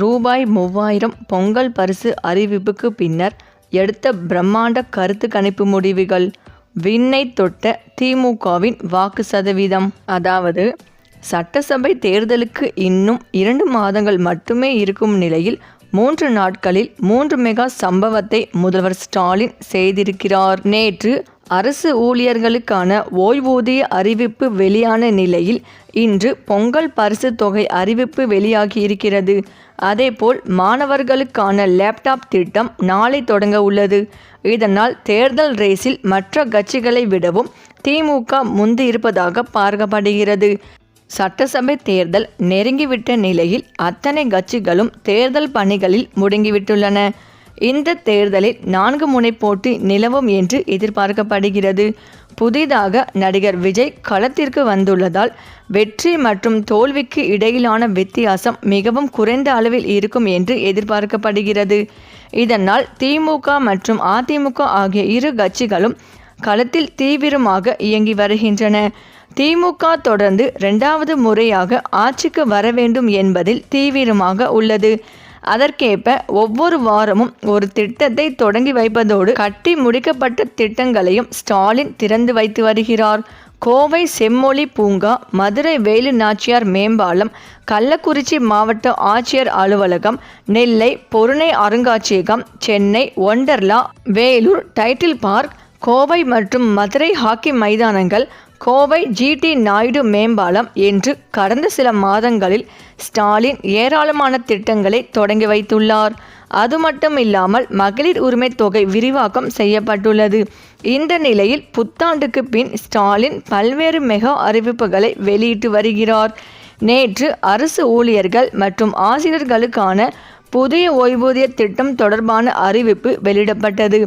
ரூபாய் மூவாயிரம் பொங்கல் பரிசு அறிவிப்புக்கு பின்னர் எடுத்த பிரம்மாண்ட கருத்து கணிப்பு முடிவுகள். விண்ணை தொட்ட திமுகவின் வாக்கு சதவீதம். அதாவது சட்டசபை தேர்தலுக்கு இன்னும் இரண்டு மாதங்கள் மட்டுமே இருக்கும் நிலையில் மூன்று நாட்களில் மூன்று மெகா சம்பவத்தை முதல்வர் ஸ்டாலின் செய்திருக்கிறார். நேற்று அரசு ஊழியர்களுக்கான ஓய்வூதிய அறிவிப்பு வெளியான நிலையில் இன்று பொங்கல் பரிசு தொகை அறிவிப்பு வெளியாகியிருக்கிறது அதேபோல் மாணவர்களுக்கான லேப்டாப் திட்டம் நாளை தொடங்க உள்ளது. இதனால் தேர்தல் ரேஸில் மற்ற கட்சிகளை விடவும் திமுக முந்தியிருப்பதாக பார்க்கப்படுகிறது. சட்டசபை தேர்தல் நெருங்கிவிட்ட நிலையில் அத்தனை கட்சிகளும் தேர்தல் பணிகளில் முடங்கிவிட்டுள்ளன. இந்த தேர்தலில் நான்கு முனை போட்டி நிலவும் என்று எதிர்பார்க்கப்படுகிறது. புதிதாக நடிகர் விஜய் களத்திற்கு வந்துள்ளதால் வெற்றி மற்றும் தோல்விக்கு இடையிலான வித்தியாசம் மிகவும் குறைந்த அளவில் இருக்கும் என்று எதிர்பார்க்கப்படுகிறது. இதனால் திமுக மற்றும் அதிமுக ஆகிய இரு கட்சிகளும் களத்தில் தீவிரமாக இயங்கி வருகின்றன. திமுக தொடர்ந்து இரண்டாவது முறையாக ஆட்சிக்கு வர வேண்டும் என்பதில் தீவிரமாக உள்ளது. அதற்கேற்ப ஒவ்வொரு வாரமும் ஒரு திட்டத்தை தொடங்கி வைப்பதோடு கட்டி முடிக்கப்பட்ட திட்டங்களையும் ஸ்டாலின் திறந்து வைத்து வருகிறார். கோவை செம்மொழி பூங்கா மதுரை வேலு நாச்சியார் மேம்பாலம் கள்ளக்குறிச்சி மாவட்ட ஆட்சியர் அலுவலகம் நெல்லை பொருணை அருங்காட்சியகம் சென்னை ஒண்டர்லா வேலூர் டைட்டில் பார்க் கோவை மற்றும் மதுரை ஹாக்கி மைதானங்கள் கோவை ஜிடி நாயுடு மேம்பாலம் என்று கடந்த சில மாதங்களில் ஸ்டாலின் ஏராளமான திட்டங்களை தொடங்கி வைத்துள்ளார். அது மட்டும் இல்லாமல் மகளிர் உரிமை தொகை விரிவாக்கம் செய்யப்பட்டுள்ளது. இந்த நிலையில் புத்தாண்டுக்கு பின் ஸ்டாலின் பல்வேறு மெகா அறிவிப்புகளை வெளியிட்டு வருகிறார். நேற்று அரசு ஊழியர்கள் மற்றும் ஆசிரியர்களுக்கான புதிய ஓய்வூதிய திட்டம் தொடர்பான அறிவிப்பு வெளியிடப்பட்டது.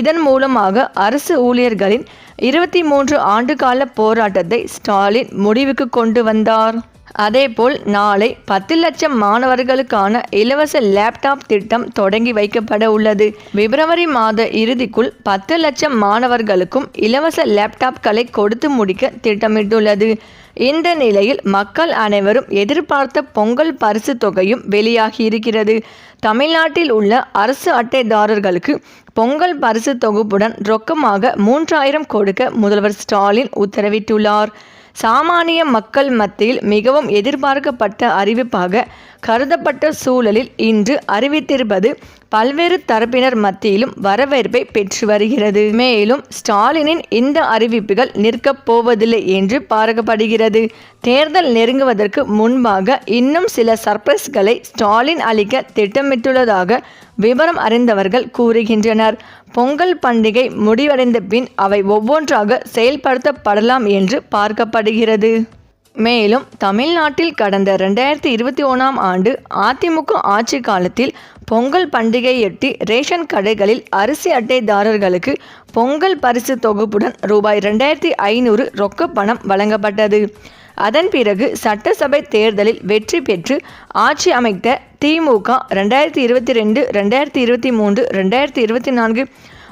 இதன் மூலமாக அரசு ஊழியர்களின் இருபத்தி மூன்று ஆண்டுகால போராட்டத்தை ஸ்டாலின் முடிவுக்கு கொண்டு வந்தார். அதேபோல் நாளை பத்து லட்சம் மாணவர்களுக்கான இலவச லேப்டாப் திட்டம் தொடங்கி வைக்கப்பட உள்ளது. பிப்ரவரி மாத இறுதிக்குள் பத்து லட்சம் மாணவர்களுக்கும் இலவச லேப்டாப்களை கொடுத்து முடிக்க திட்டமிட்டுள்ளது. இந்த நிலையில் மக்கள் அனைவரும் எதிர்பார்த்த பொங்கல் பரிசு தொகையும் வெளியாகி இருக்கிறது. தமிழ்நாட்டில் உள்ள அரசு அட்டைதாரர்களுக்கு பொங்கல் பரிசு தொகுப்புடன் ரொக்கமாக மூன்றாயிரம் கொடுக்க முதல்வர் ஸ்டாலின் உத்தரவிட்டுள்ளார். சாமானிய மக்கள் மத்தியில் மிகவும் எதிர்பார்க்கப்பட்ட அறிவிப்பாக கருதப்பட்ட சூழலில் இன்று அறிவித்திருப்பது பல்வேறு தரப்பினர் மத்தியிலும் வரவேற்பை பெற்று வருகிறது. மேலும் ஸ்டாலினின் இந்த அறிவிப்புகள் நிற்கப் போவதில்லை என்று பார்க்கப்படுகிறது தேர்தல் நெருங்குவதற்கு முன்பாக இன்னும் சில சர்ப்ரைஸ்களை ஸ்டாலின் அளிக்க திட்டமிட்டுள்ளதாக விவரம் அறிந்தவர்கள் கூறுகின்றனர். பொங்கல் பண்டிகை முடிவடைந்த பின் அவை ஒவ்வொன்றாக செயல்படுத்தப்படலாம் என்று பார்க்கப்படுகிறது. மேலும் தமிழ்நாட்டில் கடந்த ரெண்டாயிரத்தி இருபத்தி ஒன்றாம் ஆண்டு அதிமுக ஆட்சி காலத்தில் பொங்கல் பண்டிகையொட்டி ரேஷன் கடைகளில் அரிசி அட்டைதாரர்களுக்கு பொங்கல் பரிசு தொகுப்புடன் ரூபாய் ரெண்டாயிரத்தி ஐநூறு ரொக்க பணம் வழங்கப்பட்டது. அதன் பிறகு சட்டசபை தேர்தலில் வெற்றி பெற்று ஆட்சி அமைத்த திமுக ரெண்டாயிரத்தி இருபத்தி ரெண்டு ரெண்டாயிரத்தி இருபத்தி மூன்று ரெண்டாயிரத்தி இருபத்தி நான்கு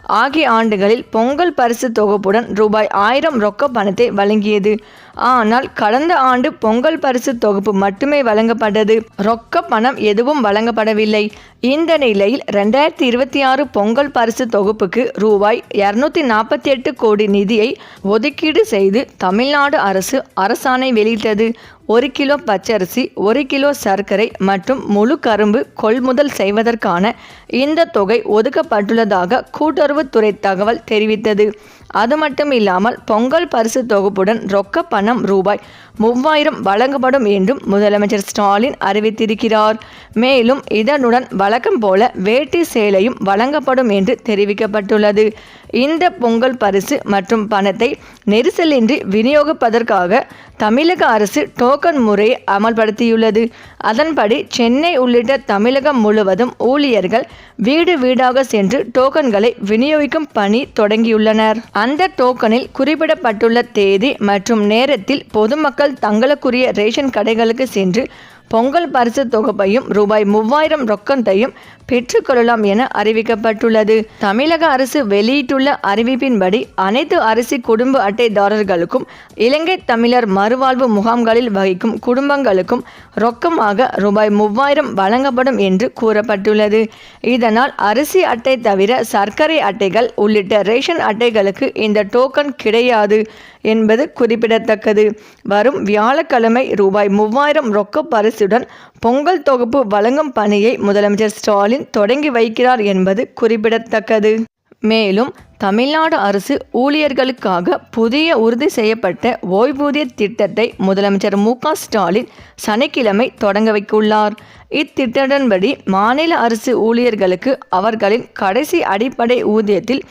ஆகிய ஆண்டுகளில் பொங்கல் பரிசு தொகுப்புடன் ரூபாய் ஆயிரம் ரொக்க பணத்தை வழங்கியது. ஆனால் கடந்த ஆண்டு பொங்கல் பரிசு தொகுப்பு மட்டுமே வழங்கப்பட்டது. ரொக்க பணம் எதுவும் வழங்கப்படவில்லை. இந்த நிலையில் ரெண்டாயிரத்தி இருபத்தி ஆறு பொங்கல் பரிசு தொகுப்புக்கு ரூபாய் இரநூத்தி நாற்பத்தி எட்டு கோடி நிதியை ஒதுக்கீடு செய்து தமிழ்நாடு அரசு அரசாணை வெளியிட்டது. ஒரு கிலோ பச்சரிசி ஒரு கிலோ சர்க்கரை மற்றும் முழு கரும்பு கொள்முதல் செய்வதற்கான இந்த தொகை ஒதுக்கப்பட்டுள்ளதாக கூட்டுறவுத்துறை தகவல் தெரிவித்தது. அது மட்டும் இல்லாமல் பொங்கல் பரிசு தொகுப்புடன் ரொக்க பணம் ரூபாய் மூவாயிரம் வழங்கப்படும் என்றும் முதலமைச்சர் ஸ்டாலின் அறிவித்திருக்கிறார். மேலும் இதனுடன் வழக்கம் போல வேட்டி சேலையும் வழங்கப்படும் என்று தெரிவிக்கப்பட்டுள்ளது. இந்த பொங்கல் பரிசு மற்றும் பணத்தை நெரிசலின்றி விநியோகிப்பதற்காக தமிழக அரசு டோக்கன் முறையை அமல்படுத்தியுள்ளது. அதன்படி சென்னை உள்ளிட்ட தமிழகம் முழுவதும் ஊழியர்கள் வீடு வீடாக சென்று டோக்கன்களை விநியோகிக்கும் பணி தொடங்கியுள்ளனர். அந்த டோக்கனில் குறிப்பிடப்பட்டுள்ள தேதி மற்றும் நேரத்தில் பொதுமக்கள் தங்களுக்குரிய ரேஷன் கடைகளுக்கு சென்று பொங்கல் பரிசு தொகுப்பையும் ரூபாய் மூவாயிரம் ரொக்கத்தையும் பெற்றுக்கொள்ளலாம் என அறிவிக்கப்பட்டுள்ளது. தமிழக அரசு வெளியிட்டுள்ள அறிவிப்பின்படி அனைத்து அரிசி குடும்ப அட்டைதாரர்களுக்கும் இலங்கை தமிழர் மறுவாழ்வு முகாம்களில் வகிக்கும் குடும்பங்களுக்கும் ரொக்கமாக ரூபாய் மூவாயிரம் வழங்கப்படும் என்று கூறப்பட்டுள்ளது. இதனால் அரிசி அட்டை தவிர சர்க்கரை அட்டைகள் உள்ளிட்ட ரேஷன் அட்டைகளுக்கு இந்த டோக்கன் கிடையாது. என்பது குறிப்பிடத்தக்கது. வரும் வியாழக்கிழமை ரூபாய் மூவாயிரம் ரொக்க பரிசுடன் பொங்கல் தொகுப்பு வழங்கும் பணியை முதலமைச்சர் ஸ்டாலின் தொடங்கி வைக்கிறார் என்பது குறிப்பிடத்தக்கது. மேலும் தமிழ்நாடு அரசு ஊழியர்களுக்காக புதிய உறுதி செய்யப்பட்ட ஓய்வூதிய திட்டத்தை முதலமைச்சர் மு ஸ்டாலின் சனிக்கிழமை தொடங்க வைத்துள்ளார். இத்திட்டத்தின்படி மாநில அரசு ஊழியர்களுக்கு அவர்களின் கடைசி அடிப்படை ஊதியத்தில்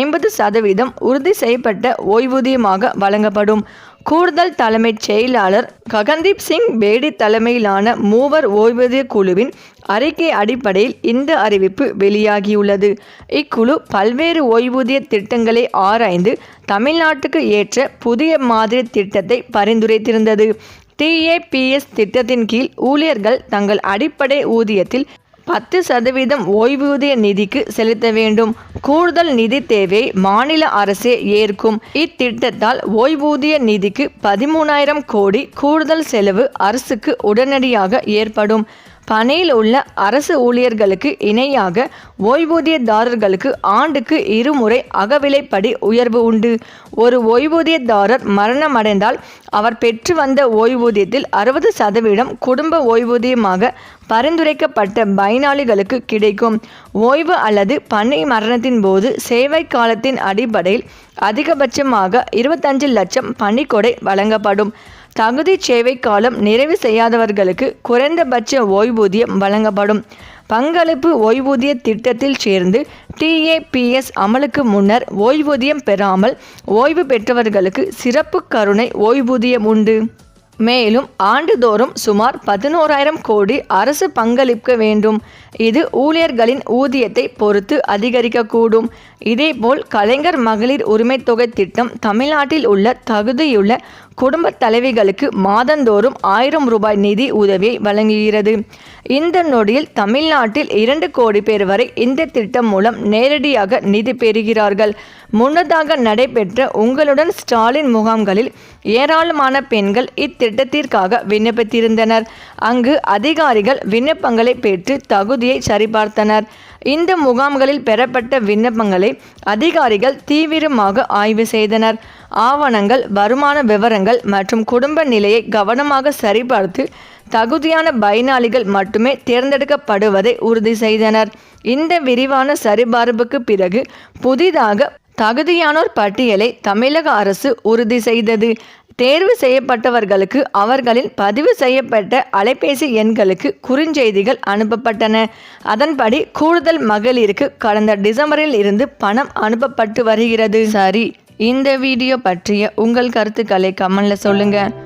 ஐம்பது சதவீதம் உறுதி செய்யப்பட்ட ஓய்வூதியமாக வழங்கப்படும். கூடுதல் தலைமைச் செயலாளர் ககன்தீப் சிங் பேடி தலைமையிலான மூவர் ஓய்வூதிய குழுவின் அறிக்கை அடிப்படையில் இந்த அறிவிப்பு வெளியாகியுள்ளது. இக்குழு பல்வேறு ஓய்வூதிய திட்டங்களை ஆராய்ந்து தமிழ்நாட்டுக்கு ஏற்ற புதிய மாதிரி திட்டத்தை பரிந்துரைத்திருந்தது. டிஏபிஎஸ் திட்டத்தின் கீழ் ஊழியர்கள் தங்கள் அடிப்படை ஊதியத்தில் பத்து சதவீதம் ஓய்வூதிய நிதிக்கு செலுத்த வேண்டும். கூடுதல் நிதி தேவை மாநில அரசே ஏற்கும். இத்திட்டத்தால் ஓய்வூதிய நிதிக்கு பதிமூணாயிரம் கோடி கூடுதல் செலவு அரசுக்கு உடனடியாக ஏற்படும். பணியில் உள்ள அரசு ஊழியர்களுக்கு இணையாக ஓய்வூதியதாரர்களுக்கு ஆண்டுக்கு இருமுறை அகவிலைப்படி உயர்வு உண்டு. ஒரு ஓய்வூதியதாரர் மரணமடைந்தால் அவர் பெற்று வந்த ஓய்வூதியத்தில் அறுபது சதவீதம் குடும்ப ஓய்வூதியமாக பரிந்துரைக்கப்பட்ட பயனாளிகளுக்கு கிடைக்கும். ஓய்வு அல்லது பணி மரணத்தின் போது சேவை காலத்தின் அடிப்படையில் அதிகபட்சமாக இருபத்தஞ்சு லட்சம் பணிக்கொடை வழங்கப்படும். தகுதி சேவை காலம் நிறைவு செய்யாதவர்களுக்கு குறைந்தபட்ச ஓய்வூதியம் வழங்கப்படும். பங்களிப்பு ஓய்வூதிய திட்டத்தில் சேர்ந்து டிஏபிஎஸ் அமலுக்கு முன்னர் ஓய்வூதியம் பெறாமல் ஓய்வு பெற்றவர்களுக்கு சிறப்பு கருணை ஓய்வூதியம் உண்டு. மேலும் ஆண்டுதோறும் சுமார் பதினோராயிரம் கோடி அரசு பங்களிக்க வேண்டும். இது ஊழியர்களின் ஊதியத்தை பொறுத்து அதிகரிக்கக்கூடும். இதேபோல் கலைஞர் மகளிர் உரிமை தொகை திட்டம் தமிழ்நாட்டில் உள்ள தகுதியுள்ள குடும்ப தலைவிகளுக்கு மாதந்தோறும் ஆயிரம் ரூபாய் நிதி உதவியை வழங்குகிறது. இந்த நொடியில் தமிழ்நாட்டில் இரண்டு கோடி பேர் வரை இந்த திட்டம் மூலம் நேரடியாக நிதி பெறுகிறார்கள். முன்னதாக நடைபெற்ற உங்களுடன் ஸ்டாலின் முகாம்களில் ஏராளமான பெண்கள் இத்திட்டத்திற்காக விண்ணப்பித்திருந்தனர். அங்கு அதிகாரிகள் விண்ணப்பங்களை பெற்று தகுதியை சரிபார்த்தனர். இந்த முகாம்களில் பெறப்பட்ட விண்ணப்பங்களை அதிகாரிகள் தீவிரமாக ஆய்வு செய்தனர். ஆவணங்கள் வருமான விவரங்கள் மற்றும் குடும்ப நிலையை கவனமாக சரிபார்த்து தகுதியான பயனாளிகள் மட்டுமே தேர்ந்தெடுக்கப்படுவதை உறுதி செய்தனர். இந்த விரிவான சரிபார்ப்புக்கு பிறகு புதிதாக தகுதியானோர் பட்டியலை தமிழக அரசு உறுதி செய்தது. தேர்வு செய்யப்பட்டவர்களுக்கு அவர்களின் பதிவு செய்யப்பட்ட அலைபேசி எண்களுக்கு குறுஞ்செய்திகள் அனுப்பப்பட்டன. அதன்படி கூடுதல் மகளிருக்கு கடந்த டிசம்பரில் இருந்து பணம் அனுப்பப்பட்டு வருகிறது. சரி இந்த வீடியோ பற்றிய உங்கள் கருத்துக்களை கமெண்ட்ல சொல்லுங்கள்